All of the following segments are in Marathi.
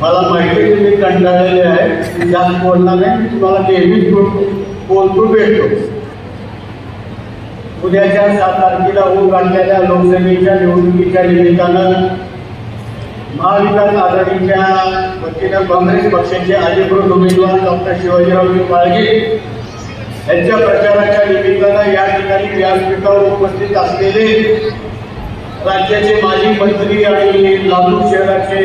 मला माहिती की तुम्ही कंटाळलेले आहे. जास्त बोलणार नाही तुम्हाला नेहमीच बोलतो बोलतो भेटतो. उद्याच्या सात तारखेला होऊ घातलेल्या लोकसभेच्या निवडणुकीच्या निमित्तानं महाविकास आघाडीच्या वतीनं काँग्रेस पक्षाचे अधिकृत उमेदवार डॉक्टर शिवाजीराव पाळगे यांच्या प्रचाराच्या निमित्तानं या ठिकाणी व्यासपीठावर उपस्थित असलेले राज्याचे माजी मंत्री आणि लातूर शहराचे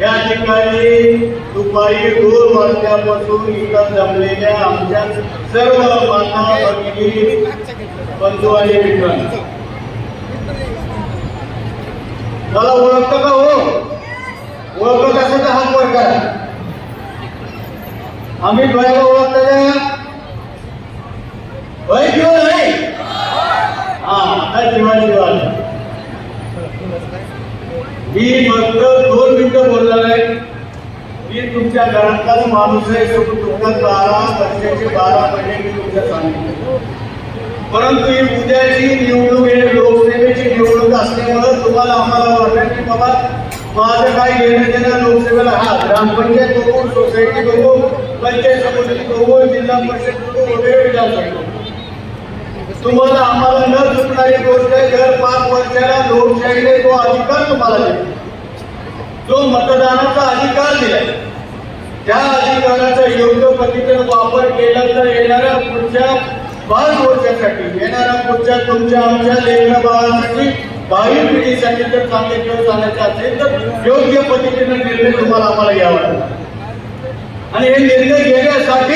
या ठिकाणी दुपारी दोन वाजल्यापासून इथं जमलेल्या आमच्या सर्व माता भगिनी बंधू आणि मित्रांनो. मला ओळखतं का हो? ओळखत असेल तर हात वर करा. आम्ही बायला ओळखतो का? होय किंवा नाही हो, हा आता जीवा जीवा मी फक्त दोन मिनिटं बोलणार आहे. मी तुमच्या घरातलाच माणूस आहे तो तुमच्या बारा वर्षाचे बारा महिने मी तुमच्या सांगितलं परंतु ही उद्याची निवडणूक हे लोकसेवेची निवडणूक असल्यामुळं तुम्हाला आम्हाला वाटतं की बाबा माझं काय घेणं देणं लोकसेवेला हा ग्रामपंचायत बघू सोसायटी बघू पंचायत समिती बघू जिल्हा परिषद बघू वगैरे विधानसभा तुम्हाला आम्हाला न चुकणारी गोष्ट आहे दर पाच वर्षाला लोकशाहीने तो अधिकार तुम्हाला दिला. जो मतदानाचा अधिकार दिला. त्या अधिकाराचा योग्य पद्धतीने वापर केला तर येणाऱ्या पुढच्या पाच वर्षासाठी येणाऱ्या पुढच्या तुमच्या आमच्या लेखन बाळासाठी भावी पिढीसाठी जर चांगले दिवस आणायचे असेल तर योग्य पद्धतीने निर्णय तुम्हाला आम्हाला घ्यावा लागेल. आणि हे निर्णय घेण्यासाठी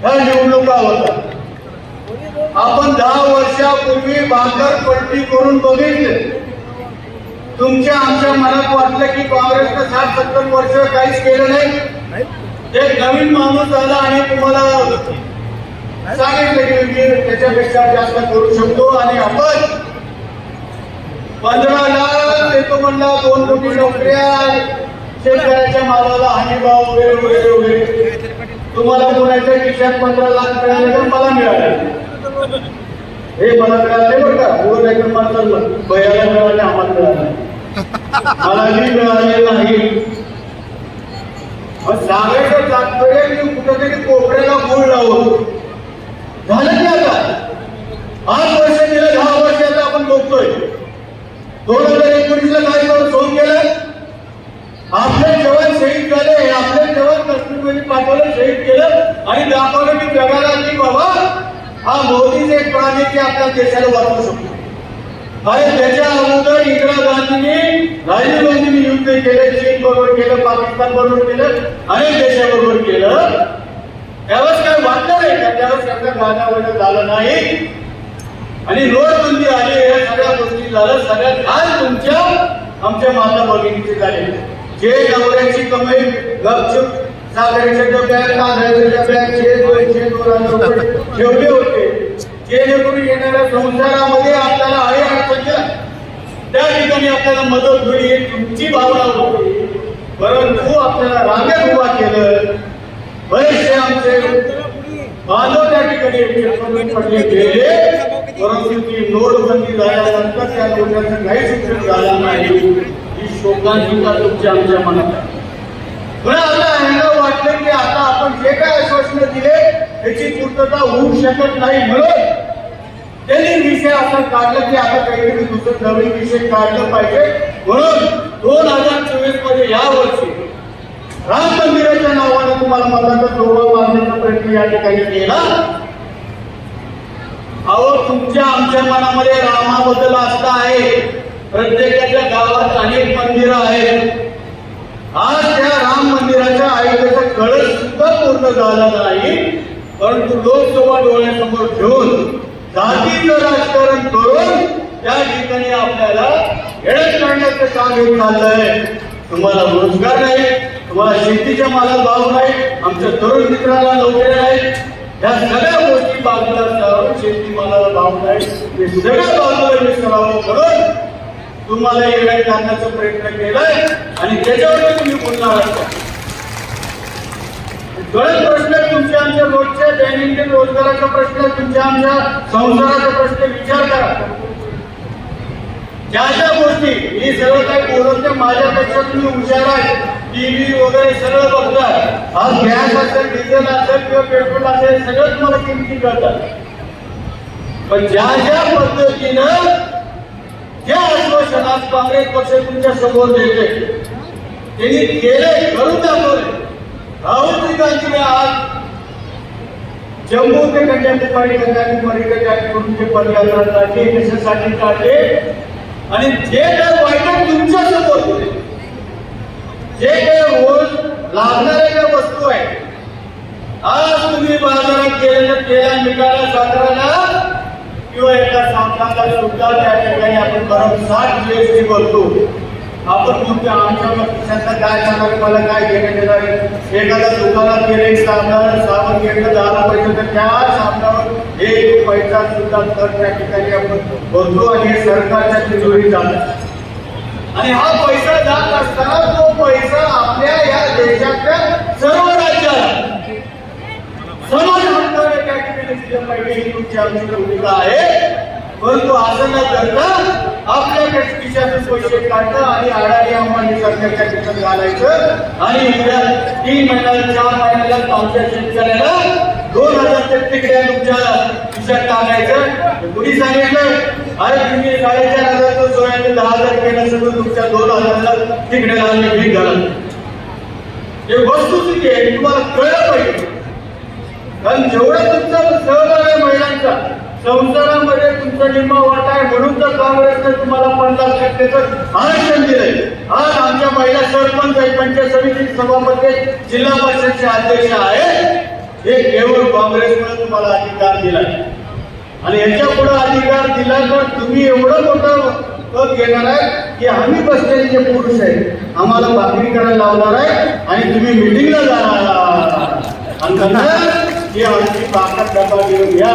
ह्या निवडणुका होतात. आपण दहा वर्षापूर्वी भाकर पलटी करून बघितले. तुमच्या आमच्या मनात वाटलं की काँग्रेसनं साठ सत्तर वर्ष काहीच केलं नाही? एक नवीन माणूस आला आणि तुम्हाला सांगितलं की मी त्याच्यापेक्षा जास्त करू शकतो आणि आपण पंधरा लाख देतो म्हणला दोन कोटी नोकऱ्या शेतकऱ्याच्या मालाला हमी भाव वगैरे वगैरे वगैरे. तुम्हाला कोणाच्या खिशात पंधरा लाख मिळाले तर मला मिळाले. हे मला मिळाले बरं का. हो नाही तर बयाला मिळाले आम्हाला मिळाले मलाही मिळाले नाही सांगायचं तात्पर्य की कुठेतरी कोपऱ्याला गुळ लावून. झालं की आता? आठ वर्ष गेलं दहा वर्ष आता आपण बघतोय. दोन हजार एकोणीस ला काय करून सोन केलं? आपले जवान शहीद झाले आपले जवान काश्मीरमध्ये पाठवलं शहीद केलं आणि दाखवलं की जगाला की बाबा हा मोदीच एक प्राणी की आपल्या देशाला वाचवू शकतो. आणि त्याच्या अगोदर इंदिरा गांधींनी राजीव गांधींनी युद्ध केलं चीन बरोबर केलं पाकिस्तान बरोबर केलं अनेक देशाबरोबर केलं. त्यावेळेस काय वाटलं नाही का? त्यावेळेस सरकार गाण्यावर झालं नाही. आणि नोटबंदी आली या सगळ्या गोष्टी झालं सगळ्यात आज तुमच्या आमच्या माता भगिनीचे झाले. जे नवऱ्याची कमाई गपचूप सागराच्या डब्यात कांद्याच्या डब्यात जे दोनशे दोन हजार रुपये ठेवले होते. जेणेकरून येणाऱ्या संसारामध्ये आपल्याला आहे अडचण त्या ठिकाणी आपल्याला मदत होईल तुमची भावना होती. परंतु आपल्याला रांगेत उभा केलं. बरेचसे आमचे बांधव त्या ठिकाणी एकमेकांवर पडले गेले परंतु ती नोटबंदी झाल्यानंतर त्या लोकांचं काही शिक्षण झालं नाही. ही शोकांतिका तुमच्या आमच्या मनात आहे. पण आता ह्यांना वाटलं की आता आपण जे काय आश्वासनं दिले त्याची पूर्तता होऊ शकत नाही म्हणून त्यांनी विषय असं काढला की आता काहीतरी दुसरं नवीन विषय काढलं पाहिजे. म्हणून दोन हजार चोवीसमध्ये या वर्षी राम मंदिराच्या नावाने तुम्हाला मताचा जोडा बांधण्याचा प्रयत्न या ठिकाणी केला. अहो तुमच्या आमच्या मनामध्ये रामाबद्दल आस्था आहे. प्रत्येकाच्या गावात अनेक मंदिरं आहेत. आज त्या राम मंदिराच्या आयोगाचा कळस झाला नाही परंतु लोकसभा डोळ्यासमोर ठेवून जातीचं राजकारण करून त्या ठिकाणी आपल्याला हेळत करण्याचं काम येऊन चाललंय. तुम्हाला रोजगार नाही तुम्हाला शेतीच्या मालाला भाव नाही आमच्या तरुण मित्राला नोकऱ्या नाही. या सगळ्या गोष्टी बाजूला शेती मालाला भाव नाही. हे सगळ्या बाजूला विसरावं म्हणून तुम्हाला येण्या करण्याचा प्रयत्न केलाय आणि त्याच्यावर तुम्ही बोलणार आहात गळत प्रश्न तुमच्या आमच्या रोजच्या दैनंदिन रोजगाराचा प्रश्न तुमच्या आमच्या संसाराचा प्रश्न विचार करा. ज्या ज्या गोष्टी मी सगळं काही बोलत नाही माझ्यापेक्षा तुम्ही हुशार आहे टीव्ही वगैरे सगळं बघतात आज गॅस असेल डिझेल असेल किंवा पेट्रोल असेल सगळं तुम्हाला किमती कळतात. पण ज्या ज्या पद्धतीनं ज्या आश्वासन आज काँग्रेस पक्ष तुमच्यासमोर देते त्यांनी केले करून दाखवले राहुल गांधीने आज जम्मू ते कन्याकुमारी कन्याकुमारी ते कन्याकुमारी पदयात्रा काढली कशासाठी काढले. आणि जे काय वाईट तुमच्यासमोर जे काय रोज लागणाऱ्या ज्या वस्तू आहे आज तुम्ही बाजारात गेलेल्या तेला मिठाला साखराला किंवा एका साखराला सुद्धा त्या ठिकाणी आपण भरमसाठ जीएसटी करतो आपण म्हणतो आमच्या काय सांगावे मला काय घेणं देणार आहे? एखाद्या दुकानात गेले एक सामनावर साबण घेतलं दहा पैसे तर त्या सामनावर एक पैसा सुद्धा तर त्या ठिकाणी आपण बघतो आणि हे सरकारच्या तिजोरी जात आणि हा पैसा जात असताना तो पैसा आपल्या या देशातल्या सर्व राज्याला सर्व म्हणणाऱ्या त्या ठिकाणी दिलं पाहिजे ही तुमची आमची भूमिका आहे परंतु असं न करता आपल्या खिशातून पैसे काढणं आणि आडाडी अंबानी सरकारच्या खिशात घालायचं. आणि उद्या तीन महिन्याला चार महिन्याला आमच्या शेतकऱ्याला दोन हजार ते तिकड्या तुमच्या खिशात टाकायचं. कुणी सांगितलं? अरे तुम्ही साडेचार हजारचं सोयाबीन दहा हजार केलं सगळं तुमच्या दोन हजारला तिकडे आम्ही भीक घालत हे वस्तुस्थिती आहे? तुम्हाला कळलं पाहिजे. कारण जेवढं तुमचा सहभाग आहे महिलांचा संसारामध्ये तुमचा निम्मा वाटा आहे म्हणून तर काँग्रेसने तुम्हाला पन्नास टक्केचं आरक्षण दिलंय. आज आमच्या महिला सरपंच आहे पंचायत समिती सभापती जिल्हा परिषदचे अध्यक्ष आहेत. हे केवळ काँग्रेसमुळे तुम्हाला अधिकार दिलाय आणि याच्यापुढे अधिकार दिला तर तुम्ही एवढं मोठं पद घेणार आहे की आम्ही बसलेले जे पुरुष आहेत आम्हाला भाकरी करायला लावणार आहे आणि तुम्ही मिटिंगला जाणार आणि आमची ताकद डबा घेऊन घ्या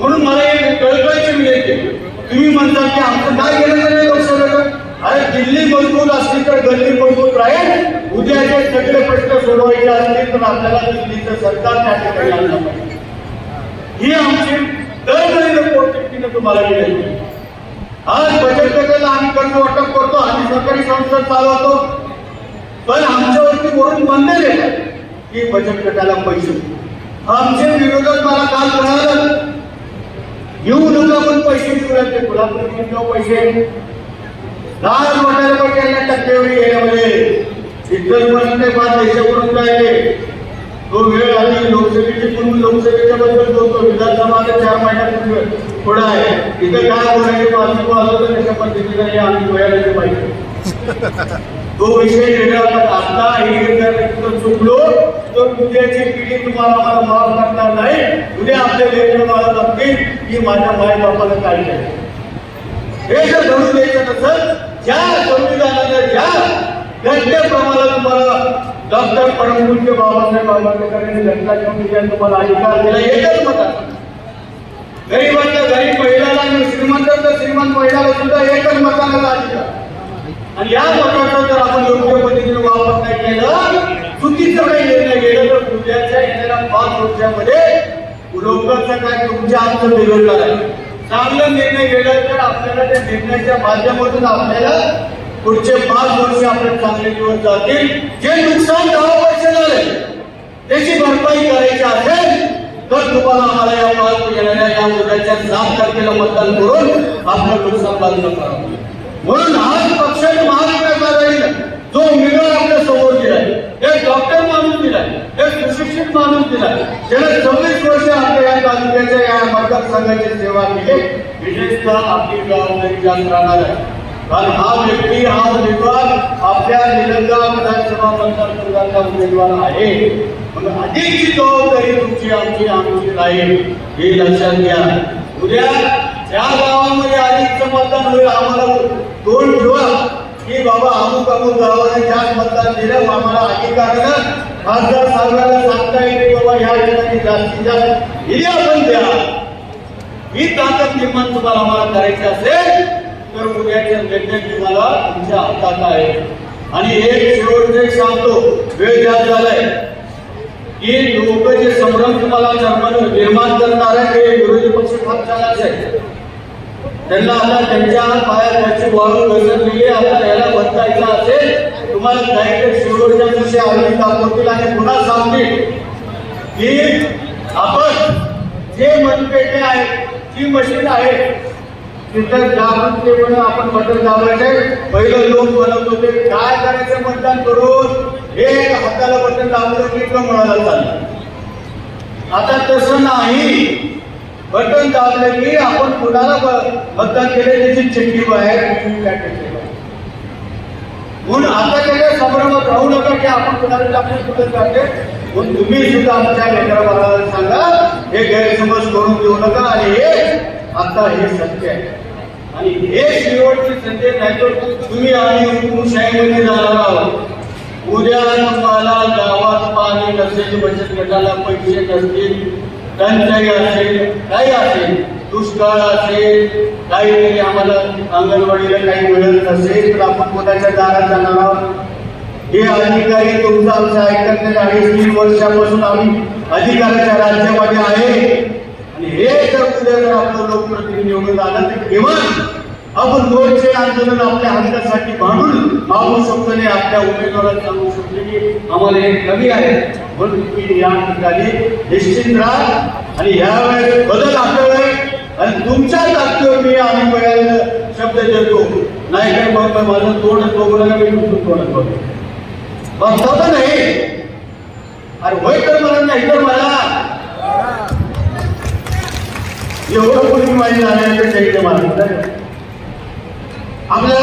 म्हणून मला एक कळकळीची विनंती तुम्ही म्हणता की आमचं काय घेणं नाही लोकसभेचं? अरे दिल्ली मजबूत असली तर गल्ली मजबूत राहील. उद्याचे सगळे प्रश्न सोडवायचे असतील तर आपल्याला दिल्लीचं सरकार त्या ठिकाणी आणलं पाहिजे. ही आमची दरवेळी पोटतिकीनं तुम्हाला विनंती आज बचत गटाला आम्ही कर्ज वाटप करतो आम्ही सरकारी संस्था चालवतो. पण आमच्यावरती वरून बंद येतात की बचत गटाला पैसे. आमचे विरोधक मला काल म्हणाल घेऊ नका पण पैसे देऊ लागते कोल्हापूर पैसे लाज वाटायला पाहिजे या टक्केवारी घेण्यामध्ये इतरपर्यंत म्हणत नाही पाच देशाकडून काय तो वेळ आली. लोकसभेची पूर्ण लोकसभेच्या बद्दल बोलतो. विधानसभा चार महिन्यापूर्वी पुढे आहे. इथं काय बोलायचे बाजू आलो तर त्याच्या पद्धतीने आम्ही वयाला पाहिजे? तो विषय वेगळा आता हे जर चुकलो तर उद्याची पिढी तुम्हाला मला माफ करणार नाही. उद्या आपले लेकर मला जगतील की माझ्या माय बापाला काय नाही हे जर घडून द्यायचं नसेल ज्या संविधानाने ज्या घटनेप्रमाणे तुम्हाला डॉक्टर परमपूज्य बाबासाहेब आंबेडकर यांनी घटनाच्या विजयात तुम्हाला अधिकार दिला एकच मतात गरीबांच्या गरीब महिलाला आणि श्रीमंताच्या श्रीमंत महिलाला सुद्धा एकच मताला अधिकार. आणि या लोकांचा जर आपण योग्य पद्धतीने वापर नाही केला चुकीचं काही निर्णय गेलं तर उद्याच्या येणाऱ्या पाच वर्षामध्ये लोकांचं काय तुमच्या आमचं बिघडणार आहे चांगलं निर्णय गेलं तर आपल्याला त्या निर्णयाच्या माध्यमातून आपल्याला पुढचे पाच वर्ष आपले चांगले दिवस जातील. जे नुकसान दहा वर्ष झाले त्याची भरपाई करायची असेल तर तुम्हाला आम्हाला या पाच येणाऱ्या या उद्याच्या सात तारखेला मतदान करून आपलं नुकसान बाजूला करावं म्हणून आज पक्षाने महाविकास आघाडीनं जो उमेदवार आपल्यासमोर दिलाय एक डॉक्टर माणूस दिलाय एक सुशिक्षित माणूस दिलाय ज्याने सव्वीस वर्ष आपल्या या तालुक्याच्या या मतदारसंघाची सेवा केली विशेषतः आपली जबाबदारी जास्त राहणार आहे. कारण हा व्यक्ती हा उमेदवार आपल्या निलंगा विधानसभा मतदारसंघाचा उमेदवार आहे. म्हणून अधिकची जबाबदारी तुमची आमची आमची राहील हे लक्षात घ्या. उद्या त्या गावामध्ये आधीच मतदान होईल. आम्हाला दोन ठेवा की बाबा अमुक अमुक गावाने जास्त मतदान दिलं. आम्हाला अधिकारानं खासदार साहेबांना सांगता येईल की बाबा ह्या ठिकाणी जास्तीत जास्त हे आपण द्या. ही ताकद निर्माण तुम्हाला आम्हाला करायची असेल तर उद्याचे निर्णय तुम्हाला तुमच्या हातात आहे. आणि एक शेवटचे सांगतो. वेळ जास्त झालाय. की लोक जे संभ्रम तुम्हाला निर्माण निर्माण करणार आहे ते विरोधी पक्ष फार चालायचं आहे. त्यांना आता त्यांच्या पाया त्याची वाळू घसरलेली आहे. आता याला बदलायचं असेल तुम्हाला डायरेक्ट शेवटच्या दिवशी आम्ही दाखवतील आणि पुन्हा सांगतील की आपण जे मतपेटे आहेत जी मशीन आहे तिथं जागरूकतेपणे आपण बटन दाबायचे पहिलं लोक बनवत होते काय करायचं मतदान करून? हे हाताला बटन दाबलं की म्हणायला चाललं. आता तसं नाही. बटन दाबलं की आपण कुणाला मतदान केले त्याची चिठ्ठी बाहेर. म्हणून आता त्याच्या संभ्रमात राहू नका की आपण कुणाला टाकले कुठं टाकले म्हणून तुम्ही सुद्धा आमच्या लेकरा बाळाला सांगा हे गैरसमज करून देऊ नका आणि हे आता हे सत्य आहे. आणि हे शेवटचे सत्य नाही तर तुम्ही आणि हुकुमशाहीमध्ये जाणार आहोत. उद्या तुम्हाला गावात पाणी नसेल बचत गटाला पैसे नसतील. टंचाई असेल काही असेल दुष्काळ असेल काहीतरी आम्हाला अंगणवाडीला काही मिळत नसेल तर आपण कोणाच्या दारात जाणार आहोत? हे अधिकारी तुमचं आमचं ऐकत नाही. अडीच तीन वर्षापासून आम्ही अधिकाराच्या राज्यामध्ये आहे. आणि हे जर उद्या जर आपलं लोकप्रतिनिधी निवडून आलं तर किमान आपण मोर्चे आंदोलन आपल्या हक्कासाठी भांडून मागू शकतो आपल्या उमेदवाराला सांगू शकतो की आम्हाला हे कमी आहे. म्हणून तुम्ही या ठिकाणी निश्चित राहा आणि यावेळेस बदल आपल्याला आणि तुमच्या ताकदीवर मी आम्ही बघायला शब्द देतो. नाही काय मग माझं तोंड बघून मी तुमचं तोंड बघतो. बघता तर नाही. अरे होय तर मला नाही तर मला. एवढं कोणी माहिती झालं तर मला आपल्याला